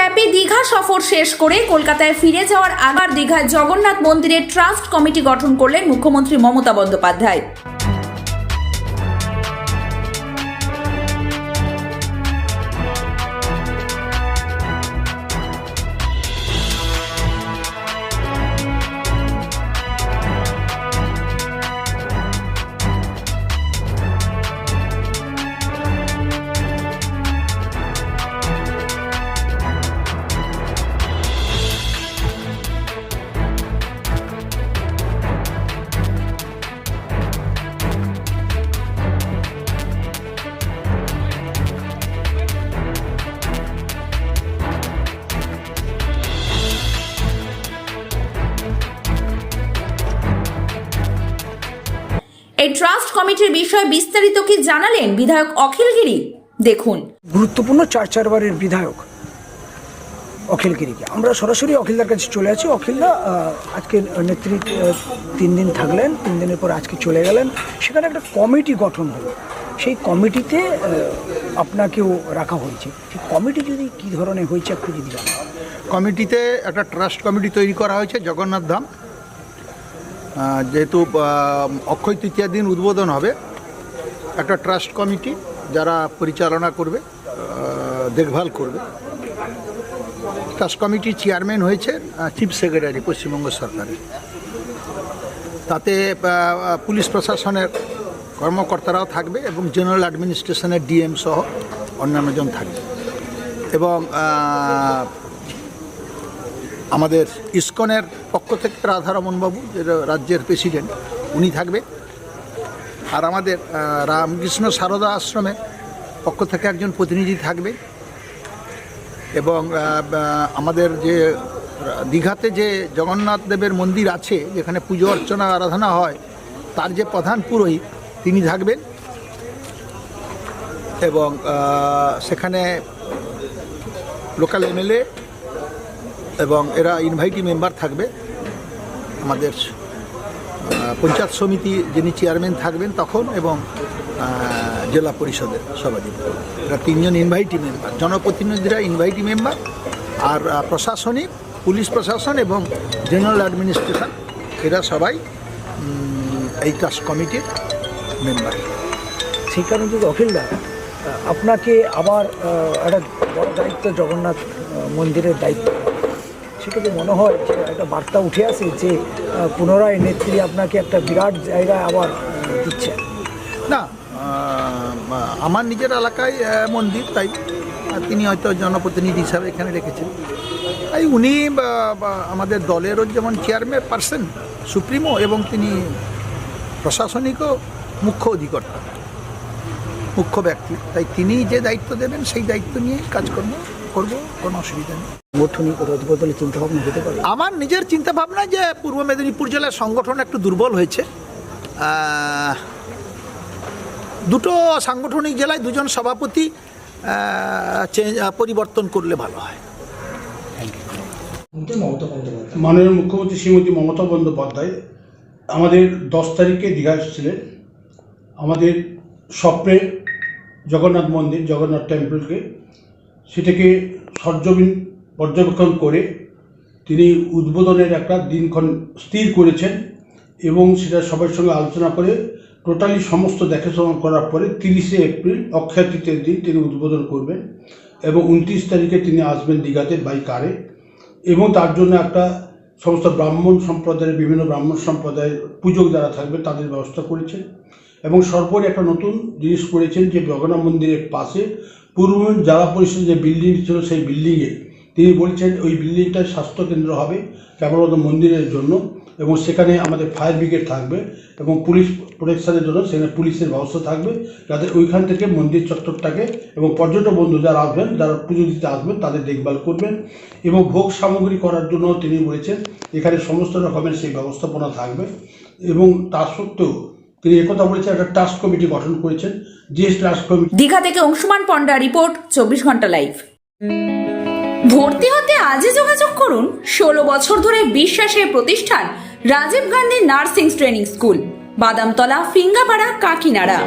ব্যাপী দীঘা সফর শেষ করে কলকাতায় ফিরে যাওয়ার আগার দীঘায় জগন্নাথ মন্দিরের ট্রাস্ট কমিটি গঠন করলেন মুখ্যমন্ত্রী মমতা বন্দ্যোপাধ্যায়। এই ট্রাস্ট কমিটির বিষয়ে বিস্তারিত কি জানালেন বিধায়ক অখিলগিরি দেখুন। গুরুত্বপূর্ণ চার চারবারের বিধায়ক অখিলগিরিকে আমরা সরাসরি অখিলদার কাছে চলে আছি অখিলদা আজকে নেতৃত্ব আহ, তিন দিন থাকলেন তিন দিনের পর আজকে চলে গেলেন। সেখানে একটা কমিটি গঠন হলো। সেই কমিটিতে আপনাকেও রাখা হয়েছে। সেই কমিটি যদি কী ধরনের হয়েছে একটু যদি কমিটিতে একটা ট্রাস্ট কমিটি তৈরি করা হয়েছে জগন্নাথ ধাম। যেহেতু অক্ষয় তৃতীয়ার দিন উদ্বোধন হবে, একটা ট্রাস্ট কমিটি যারা পরিচালনা করবে দেখভাল করবে। ট্রাস্ট কমিটির চেয়ারম্যান হয়েছে চিফ সেক্রেটারি পশ্চিমবঙ্গ সরকারের। তাতে পুলিশ প্রশাসনের কর্মকর্তারাও থাকবে এবং জেনারেল অ্যাডমিনিস্ট্রেশনের ডিএম সহ অন্যান্যজন থাকবে। এবং আমাদের ইসকনের পক্ষ থেকে রাধারমনবাবু যে রাজ্যের প্রেসিডেন্ট উনি থাকবে। আর আমাদের রামকৃষ্ণ সারদা আশ্রমে পক্ষ থেকে একজন প্রতিনিধি থাকবে। এবং আমাদের যে, দীঘাতে যে জগন্নাথ দেবের মন্দির আছে, যেখানে পুজো, অর্চনা, আরাধনা হয়, তার যে প্রধান পুরোহিত, তিনি থাকবেন। এবং সেখানে লোকাল এমএলএ এবং এরা ইনভাইটি মেম্বার থাকবে। আমাদের পঞ্চায়েত সমিতি যিনি চেয়ারম্যান থাকবেন তখন এবং জেলা পরিষদের সভাপতি। এরা তিনজন ইনভাইটি মেম্বার জনপ্রতিনিধিরা ইনভাইটি মেম্বার আর প্রশাসনিক, পুলিশ প্রশাসন এবং জেনারেল অ্যাডমিনিস্ট্রেশন এরা সবাই এই ট্রাস্ট কমিটির মেম্বার সেই কারণে যদি অখিলদা আপনাকে আবার একটা দায়িত্ব জগন্নাথ মন্দিরের দায়িত্ব। সেক্ষেত্রে মনে হয়, একটা বার্তা উঠে আসে যে পুনরায় নেত্রী আপনাকে একটা বিরাট জায়গায় আবার দিচ্ছে। না আমার নিজের এলাকায় মন্দির, তাই। তিনি হয়তো জনপ্রতিনিধি হিসাবে এখানে রেখেছেন। তাই উনি আমাদের দলেরও যেমন চেয়ারম্যান পার্সন সুপ্রিমো, এবং তিনি প্রশাসনিকও মুখ্য অধিকর্তা, মুখ্য ব্যক্তি। তাই তিনি যে দায়িত্ব দেবেন, সেই দায়িত্ব নিয়েই কাজকর্ম। করব কোনো অসুবিধা নেই। সাংগঠনিক রদবদলে চিন্তা হতে পারে? আমার নিজের চিন্তা ভাবনা যে পূর্ব মেদিনীপুর জেলার সংগঠন একটু দুর্বল হয়েছে। দুটো সাংগঠনিক জেলায় দুজন সভাপতি চেঞ্জ পরিবর্তন করলে ভালো হয়। মাননীয় মুখ্যমন্ত্রী শ্রীমতী মমতা বন্দ্যোপাধ্যায় আমাদের দশ তারিখে দীঘা এসেছিলেন। আমাদের স্বপ্নে জগন্নাথ মন্দির জগন্নাথ টেম্পলকে সেটাকে সরজমিন পর্যবেক্ষণ করে তিনি উদ্বোধনের একটা দিনক্ষণ স্থির করেছেন এবং সেটা সবার সঙ্গে আলোচনা করে টোটালি সমস্ত দেখাশোনা করার পরে তিরিশে এপ্রিল অক্ষয় তৃতীয়ের দিন তিনি উদ্বোধন করবেন এবং উনত্রিশ তারিখে তিনি আসবেন দীঘাতে বাই কারে এবং তার জন্য একটা সমস্ত ব্রাহ্মণ সম্প্রদায়ের, বিভিন্ন ব্রাহ্মণ সম্প্রদায়ের পূজক যারা থাকবে তাদের ব্যবস্থা করেছেন। এবং সর্বোপরি একটা নতুন জিনিস করেছেন যে জগন্নাথ মন্দিরের পাশে পূর্ব জেলা পরিষদের যে বিল্ডিং ছিল সেই বিল্ডিংয়ে তিনি বলছেন ওই বিল্ডিংটা স্বাস্থ্যকেন্দ্র হবে কেবলমাত্র মন্দিরের জন্য এবং সেখানে আমাদের ফায়ার ব্রিগেড থাকবে এবং পুলিশ প্রোটেকশনের জন্য সেখানে পুলিশের ব্যবস্থা থাকবে যাতে ওইখান থেকে মন্দির চত্বরটাকে এবং পর্যটক বন্ধু যারা আসবেন, যারা পুজো দিতে আসবেন তাদের দেখভাল করবেন এবং ভোগ সামগ্রী করার জন্য তিনি বলেছেন এখানে সমস্ত রকমের সেই ব্যবস্থাপনা থাকবে এবং তা সত্ত্বেও তিনি একথা বলেছেন, একটা টাস্ক কমিটি গঠন করেছেন। যে টাস্ক কমিটি দীঘা থেকে অংশুমান পণ্ডা রিপোর্ট চব্বিশ ঘণ্টা লাইভ ভর্তি হতে আজই যোগাযোগ করুন ষোলো বছর ধরে বিশ্বাসের প্রতিষ্ঠান Rajiv Gandhi nursing training school, Badamtala, Phingapara, Kakinada.